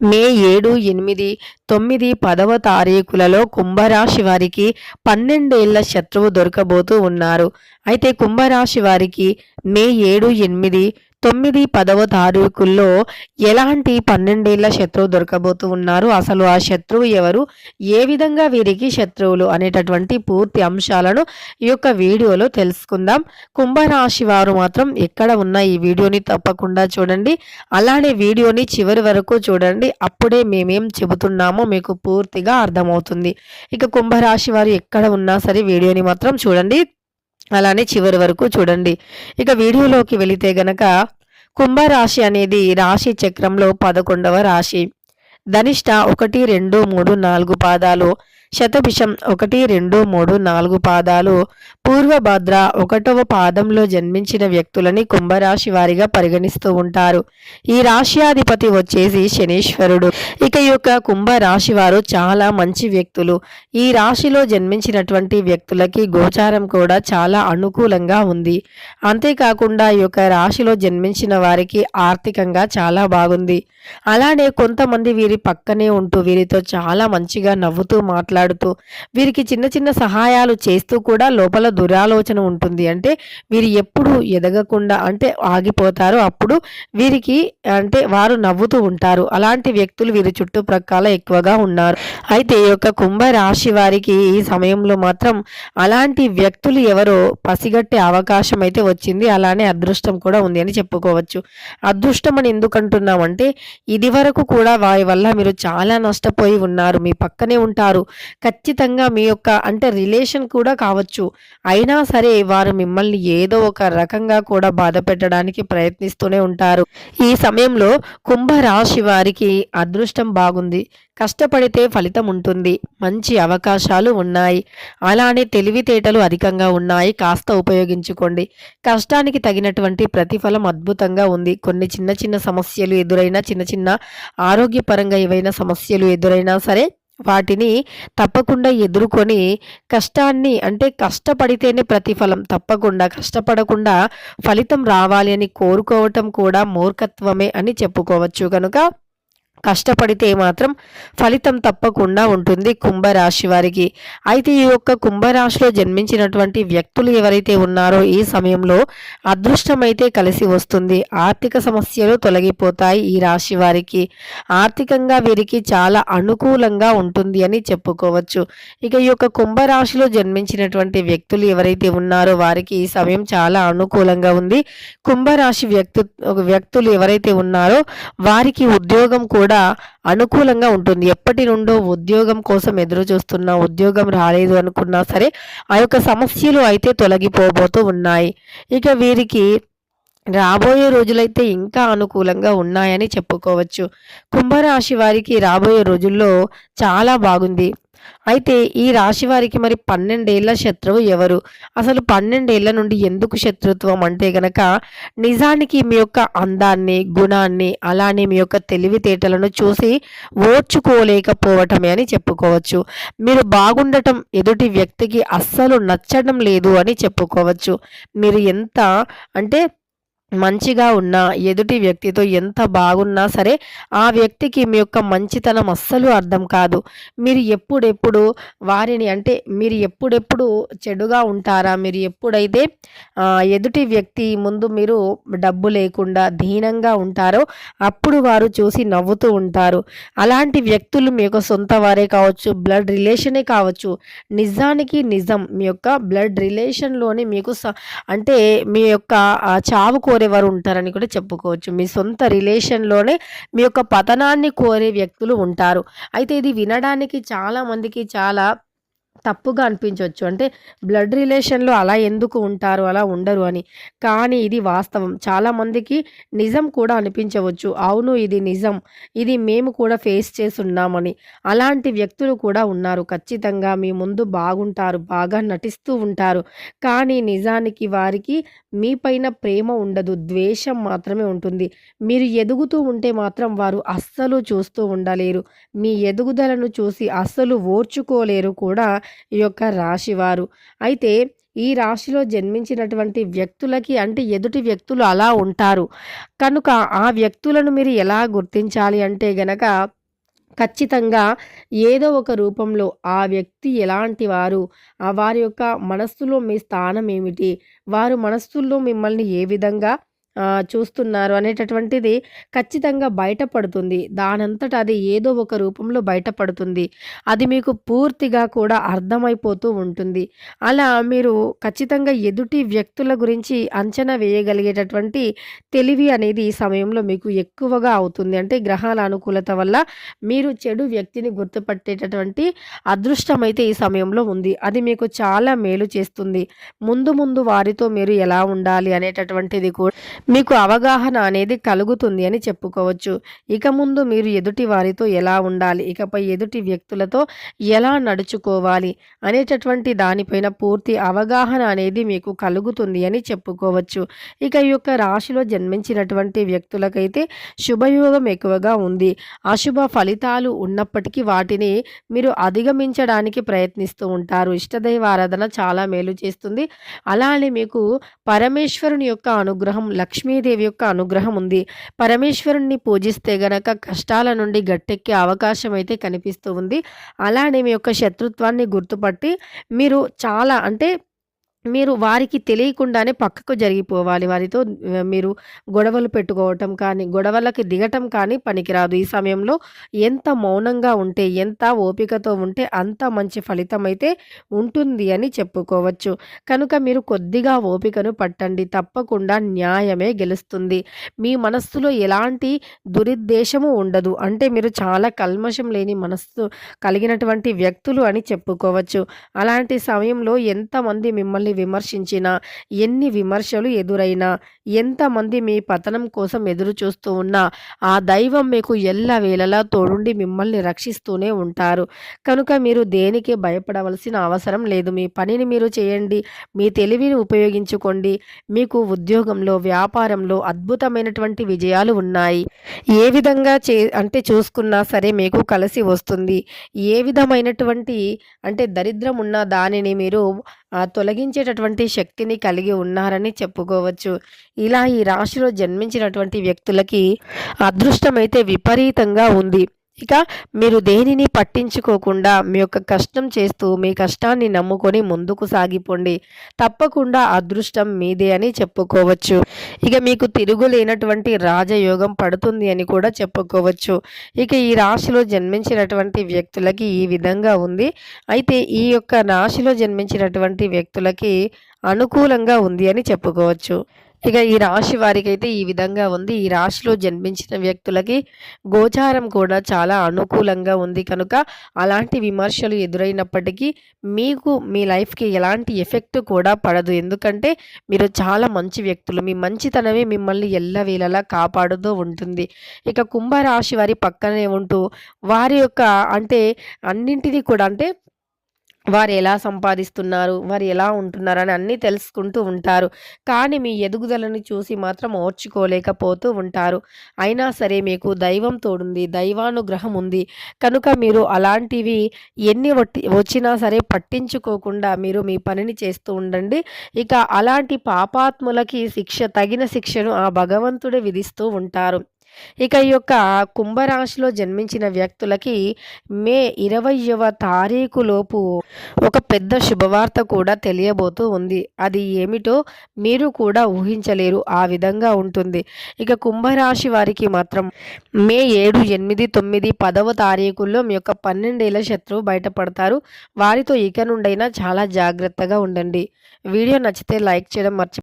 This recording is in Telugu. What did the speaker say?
మే ఏడు ఎనిమిది తొమ్మిది పదవ తారీఖులలో కుంభరాశి వారికి పన్నెండేళ్ళ శత్రువు దొరకబోతూ ఉన్నారు. అయితే కుంభరాశి వారికి మే ఏడు ఎనిమిది తొమ్మిది పదవ తారీఖుల్లో ఎలాంటి పన్నెండేళ్ళ శత్రువు దొరకబోతూ ఉన్నారు? అసలు ఆ శత్రువు ఎవరు? ఏ విధంగా వీరికి శత్రువులు? అనేటటువంటి పూర్తి అంశాలను ఈ యొక్క వీడియోలో తెలుసుకుందాం. కుంభరాశి వారు మాత్రం ఎక్కడ ఉన్న ఈ వీడియోని తప్పకుండా చూడండి. అలానే వీడియోని చివరి వరకు చూడండి. అప్పుడే మేమేం చెబుతున్నామో మీకు పూర్తిగా అర్థమవుతుంది. ఇక కుంభరాశి వారు ఎక్కడ ఉన్నా సరే వీడియోని మాత్రం చూడండి. అలానే చివరి వరకు చూడండి. ఇక వీడియోలోకి వెళితే గనక కుంభరాశి అనేది రాశి చక్రంలో పదకొండవ రాశి. ధనిష్ట ఒకటి రెండు మూడు నాలుగు పాదాలు శతభిషం ఒకటి రెండు మూడు నాలుగు పాదాలు. పూర్వభద్ర ఒకటవ పాదంలో జన్మించిన వ్యక్తులని కుంభరాశి వారిగా పరిగణిస్తూ ఉంటారు. ఈ రాశ్యాధిపతి వచ్చేసి శనీశ్వరుడు. ఇక ఈ యొక్క కుంభరాశి వారు చాలా మంచి వ్యక్తులు. ఈ రాశిలో జన్మించినటువంటి వ్యక్తులకి గోచారం కూడా చాలా అనుకూలంగా ఉంది. అంతేకాకుండా ఈ యొక్క రాశిలో జన్మించిన వారికి ఆర్థికంగా చాలా బాగుంది. అలానే కొంతమంది వీరి పక్కనే ఉంటూ వీరితో చాలా మంచిగా నవ్వుతూ మాట్లాడుతూ వీరికి చిన్న చిన్న సహాయాలు చేస్తూ కూడా లోపల దురాలోచన ఉంటుంది. అంటే వీరు ఎప్పుడు ఎదగకుండా అంటే ఆగిపోతారు. అప్పుడు వీరికి అంటే వారు నవ్వుతూ ఉంటారు. అలాంటి వ్యక్తులు వీరి చుట్టుప్రక్కల ఎక్కువగా ఉన్నారు. అయితే ఈ యొక్క కుంభ రాశి వారికి ఈ సమయంలో మాత్రం అలాంటి వ్యక్తులు ఎవరో పసిగట్టే అవకాశం అయితే వచ్చింది. అలానే అదృష్టం కూడా ఉంది అని చెప్పుకోవచ్చు. అదృష్టం అని ఎందుకంటున్నామంటే ఇది వరకు కూడా వారి వల్ల మీరు చాలా నష్టపోయి ఉన్నారు. మీ పక్కనే ఉంటారు. ఖచ్చితంగా మీ యొక్క అంటే రిలేషన్ కూడా కావచ్చు. అయినా సరే వారు మిమ్మల్ని ఏదో ఒక రకంగా కూడా బాధ పెట్టడానికి ప్రయత్నిస్తూనే ఉంటారు. ఈ సమయంలో కుంభ రాశి వారికి అదృష్టం బాగుంది. కష్టపడితే ఫలితం ఉంటుంది. మంచి అవకాశాలు ఉన్నాయి. అలానే తెలివితేటలు అధికంగా ఉన్నాయి. కాస్త ఉపయోగించుకోండి. కష్టానికి తగినటువంటి ప్రతిఫలం అద్భుతంగా ఉంది. కొన్ని చిన్న చిన్న సమస్యలు ఎదురైనా చిన్న చిన్న ఆరోగ్యపరంగా ఏవైనా సమస్యలు ఎదురైనా సరే వాటిని తప్పకుండా ఎదుర్కొని కష్టాన్ని అంటే కష్టపడితేనే ప్రతిఫలం. తప్పకుండా కష్టపడకుండా ఫలితం రావాలి అని కోరుకోవటం కూడా మూర్ఖత్వమే అని చెప్పుకోవచ్చు. కనుక కష్టపడితే మాత్రం ఫలితం తప్పకుండా ఉంటుంది కుంభరాశి వారికి. అయితే ఈ యొక్క కుంభరాశిలో జన్మించినటువంటి వ్యక్తులు ఎవరైతే ఉన్నారో ఈ సమయంలో అదృష్టం అయితే కలిసి వస్తుంది. ఆర్థిక సమస్యలు తొలగిపోతాయి ఈ రాశి వారికి. ఆర్థికంగా వీరికి చాలా అనుకూలంగా ఉంటుంది అని చెప్పుకోవచ్చు. ఇక ఈ యొక్క కుంభరాశిలో జన్మించినటువంటి వ్యక్తులు ఎవరైతే ఉన్నారో వారికి ఈ సమయం చాలా అనుకూలంగా ఉంది. కుంభరాశి వ్యక్తు వ్యక్తులు ఎవరైతే ఉన్నారో వారికి ఉద్యోగం కూడా అనుకూలంగా ఉంటుంది. ఎప్పటి నుండో ఉద్యోగం కోసం ఎదురు చూస్తున్నా ఉద్యోగం రాలేదు అనుకున్నా సరే ఆ యొక్క సమస్యలు అయితే తొలగిపోబోతూ ఉన్నాయి. ఇక వీరికి రాబోయే రోజులైతే ఇంకా అనుకూలంగా ఉన్నాయని చెప్పుకోవచ్చు. కుంభరాశి వారికి రాబోయే రోజుల్లో చాలా బాగుంది. అయితే ఈ రాశి వారికి మరి పన్నెండేళ్ళ శత్రువు ఎవరు? అసలు పన్నెండేళ్ళ నుండి ఎందుకు శత్రుత్వం అంటే గనక నిజానికి మీ యొక్క అందాన్ని గుణాన్ని అలానే మీ యొక్క తెలివితేటలను చూసి ఓర్చుకోలేకపోవటమే అని చెప్పుకోవచ్చు. మీరు బాగుండటం ఎదుటి వ్యక్తికి అస్సలు నచ్చడం లేదు అని చెప్పుకోవచ్చు. మీరు ఎంత అంటే మంచిగా ఉన్నా ఎదుటి వ్యక్తితో ఎంత బాగున్నా సరే ఆ వ్యక్తికి మీ యొక్క మంచితనం అస్సలు అర్థం కాదు. మీరు ఎప్పుడెప్పుడు వారిని అంటే మీరు ఎప్పుడెప్పుడు చెడుగా ఉంటారా? మీరు ఎప్పుడైతే ఎదుటి వ్యక్తి ముందు మీరు డబ్బు లేకుండా దీనంగా ఉంటారో అప్పుడు వారు చూసి నవ్వుతూ ఉంటారు. అలాంటి వ్యక్తులు మీ యొక్క సొంత వారే కావచ్చు బ్లడ్ రిలేషనే కావచ్చు. నిజానికి నిజం మీ యొక్క బ్లడ్ రిలేషన్లోనే మీకు అంటే మీ యొక్క చావు కోరేవారు ఉంటారని కూడా చెప్పుకోవచ్చు. మీ సొంత రిలేషన్లోనే మీ యొక్క పతనాన్ని కోరే వ్యక్తులు ఉంటారు. అయితే ఇది వినడానికి చాలా మందికి చాలా తప్పుగా అనిపించవచ్చు. అంటే బ్లడ్ రిలేషన్లో అలా ఎందుకు ఉంటారు అలా ఉండరు అని. కానీ ఇది వాస్తవం. చాలామందికి నిజం కూడా అనిపించవచ్చు. అవును ఇది నిజం. ఇది మేము కూడా ఫేస్ చేస్తున్నామని. అలాంటి వ్యక్తులు కూడా ఉన్నారు. ఖచ్చితంగా మీ ముందు బాగుంటారు బాగా నటిస్తూ ఉంటారు. కానీ నిజానికి వారికి మీపైన ప్రేమ ఉండదు ద్వేషం మాత్రమే ఉంటుంది. మీరు ఎదుగుతూ ఉంటే మాత్రం వారు అస్సలు చూస్తూ ఉండలేరు. మీ ఎదుగుదలను చూసి అస్సలు ఓర్చుకోలేరు కూడా. ఈ యొక్క రాశివారు అయితే ఈ రాశిలో జన్మించినటువంటి వ్యక్తులకి అంటే ఎదుటి వ్యక్తులు అలా ఉంటారు. కనుక ఆ వ్యక్తులను మీరు ఎలా గుర్తించాలి అంటే గనక ఖచ్చితంగా ఏదో ఒక రూపంలో ఆ వ్యక్తి ఎలాంటి వారు? ఆ వారి యొక్క మనస్సులో మీ స్థానం ఏమిటి? వారు మనస్సుల్లో మిమ్మల్ని ఏ విధంగా చూస్తున్నారు అనేటటువంటిది ఖచ్చితంగా బయటపడుతుంది. దానంతట అది ఏదో ఒక రూపంలో బయటపడుతుంది. అది మీకు పూర్తిగా కూడా అర్థమైపోతూ ఉంటుంది. అలా మీరు ఖచ్చితంగా ఎదుటి వ్యక్తుల గురించి అంచనా వేయగలిగేటటువంటి తెలివి అనేది ఈ సమయంలో మీకు ఎక్కువగా అవుతుంది. అంటే గ్రహాల అనుకూలత వల్ల మీరు చెడు వ్యక్తిని గుర్తుపట్టేటటువంటి అదృష్టం అయితే ఈ సమయంలో ఉంది. అది మీకు చాలా మేలు చేస్తుంది. ముందు ముందు వారితో మీరు ఎలా ఉండాలి అనేటటువంటిది కూడా మీకు అవగాహన అనేది కలుగుతుంది అని చెప్పుకోవచ్చు. ఇక ముందు మీరు ఎదుటి వారితో ఎలా ఉండాలి? ఇకపై ఎదుటి వ్యక్తులతో ఎలా నడుచుకోవాలి? అనేటటువంటి దానిపైన పూర్తి అవగాహన అనేది మీకు కలుగుతుంది అని చెప్పుకోవచ్చు. ఇక ఈ యొక్క రాశిలో జన్మించినటువంటి వ్యక్తులకైతే శుభయోగం ఎక్కువగా ఉంది. అశుభ ఫలితాలు ఉన్నప్పటికీ వాటిని మీరు అధిగమించడానికి ప్రయత్నిస్తూ ఉంటారు. ఇష్టదైవ ఆరాధన చాలా మేలు చేస్తుంది. అలానే మీకు పరమేశ్వరుని యొక్క అనుగ్రహం, లక్ష్మీదేవి యొక్క అనుగ్రహం ఉంది. పరమేశ్వరుణ్ణి పూజిస్తే గనక కష్టాల నుండి గట్టెక్కే అవకాశం అయితే కనిపిస్తూ ఉంది. అలానే మీ యొక్క శత్రుత్వాన్ని గుర్తుపట్టి మీరు చాలా అంటే మీరు వారికి తెలియకుండానే పక్కకు జరిగిపోవాలి. వారితో మీరు గొడవలు పెట్టుకోవటం కానీ, గొడవలకి దిగటం కానీ పనికిరాదు. ఈ సమయంలో ఎంత మౌనంగా ఉంటే, ఎంత ఓపికతో ఉంటే అంత మంచి ఫలితం అయితే ఉంటుంది అని చెప్పుకోవచ్చు. కనుక మీరు కొద్దిగా ఓపికను పట్టండి. తప్పకుండా న్యాయమే గెలుస్తుంది. మీ మనస్సులో ఎలాంటి దురుద్దేశము ఉండదు. అంటే మీరు చాలా కల్మషం లేని మనస్సు కలిగినటువంటి వ్యక్తులు అని చెప్పుకోవచ్చు. అలాంటి సమయంలో ఎంతమంది మిమ్మల్ని విమర్శించినా, ఎన్ని విమర్శలు ఎదురైనా, ఎంతమంది మీ పతనం కోసం ఎదురు చూస్తూ ఉన్నా, ఆ దైవం మీకు ఎల్లవేళలా తోడుండి మిమ్మల్ని రక్షిస్తూనే ఉంటారు. కనుక మీరు దేనికి భయపడవలసిన అవసరం లేదు. మీ పనిని మీరు చేయండి. మీ తెలివిని ఉపయోగించుకోండి. మీకు ఉద్యోగంలో, వ్యాపారంలో అద్భుతమైనటువంటి విజయాలు ఉన్నాయి. ఏ విధంగా చే అంటే చూసుకున్నా సరే మీకు కలిసి వస్తుంది. ఏ విధమైనటువంటి అంటే దరిద్రం ఉన్న దానిని మీరు తొలగించేటటువంటి శక్తిని కలిగి ఉన్నారని చెప్పుకోవచ్చు. ఇలా ఈ రాశిలో జన్మించినటువంటి వ్యక్తులకి అదృష్టమైతే విపరీతంగా ఉంది. ఇక మీరు దేనిని పట్టించుకోకుండా మీ యొక్క కష్టం చేస్తూ, మీ కష్టాన్ని నమ్ముకొని ముందుకు సాగిపోండి. తప్పకుండా అదృష్టం మీదే అని చెప్పుకోవచ్చు. ఇక మీకు తిరుగులేనటువంటి రాజయోగం పడుతుంది అని కూడా చెప్పుకోవచ్చు. ఇక ఈ రాశిలో జన్మించినటువంటి వ్యక్తులకి ఈ విధంగా ఉంది. అయితే ఈ యొక్క రాశిలో జన్మించినటువంటి వ్యక్తులకి అనుకూలంగా ఉంది అని చెప్పుకోవచ్చు. ఇక ఈ రాశి వారికైతే ఈ విధంగా ఉంది. ఈ రాశిలో జన్మించిన వ్యక్తులకి గోచారం కూడా చాలా అనుకూలంగా ఉంది కనుక అలాంటి విమర్శలు ఎదురైనప్పటికీ మీకు మీ లైఫ్‌కి ఎలాంటి ఎఫెక్ట్ కూడా పడదు. ఎందుకంటే మీరు చాలా మంచి వ్యక్తులు. మీ మంచితనమే మిమ్మల్ని ఎల్లవేళలా కాపాడుతూ ఉంటుంది. ఇక కుంభరాశి వారి పక్కనే ఉంటూ వారి యొక్క అంటే అన్నింటినీ కూడా అంటే వారు ఎలా సంపాదిస్తున్నారు? వారు ఎలా ఉంటున్నారు? అని అన్నీ తెలుసుకుంటూ ఉంటారు. కానీ మీ ఎదుగుదలని చూసి మాత్రం ఓర్చుకోలేకపోతూ ఉంటారు. అయినా సరే మీకు దైవం తోడుంది. దైవానుగ్రహం ఉంది. కనుక మీరు అలాంటివి ఎన్ని వట్టి వచ్చినా సరే పట్టించుకోకుండా మీరు మీ పనిని చేస్తూ ఉండండి. ఇక అలాంటి పాపాత్ములకి శిక్ష తగిన శిక్షను ఆ భగవంతుడే విధిస్తూ ఉంటారు. ఇక ఈ యొక్క కుంభరాశిలో జన్మించిన వ్యక్తులకి మే ఇరవయవ తారీఖులోపు ఒక పెద్ద శుభవార్త కూడా తెలియబోతూ ఉంది. అది ఏమిటో మీరు కూడా ఊహించలేరు. ఆ విధంగా ఉంటుంది. ఇక కుంభరాశి వారికి మాత్రం మే 7, 8, 9, 10వ తారీఖుల్లో మీ యొక్క పన్నెండేళ్ళ శత్రువు బయటపడతారు. వారితో ఇక నుండైనా చాలా జాగ్రత్తగా ఉండండి. వీడియో నచ్చితే లైక్ చేయడం మర్చి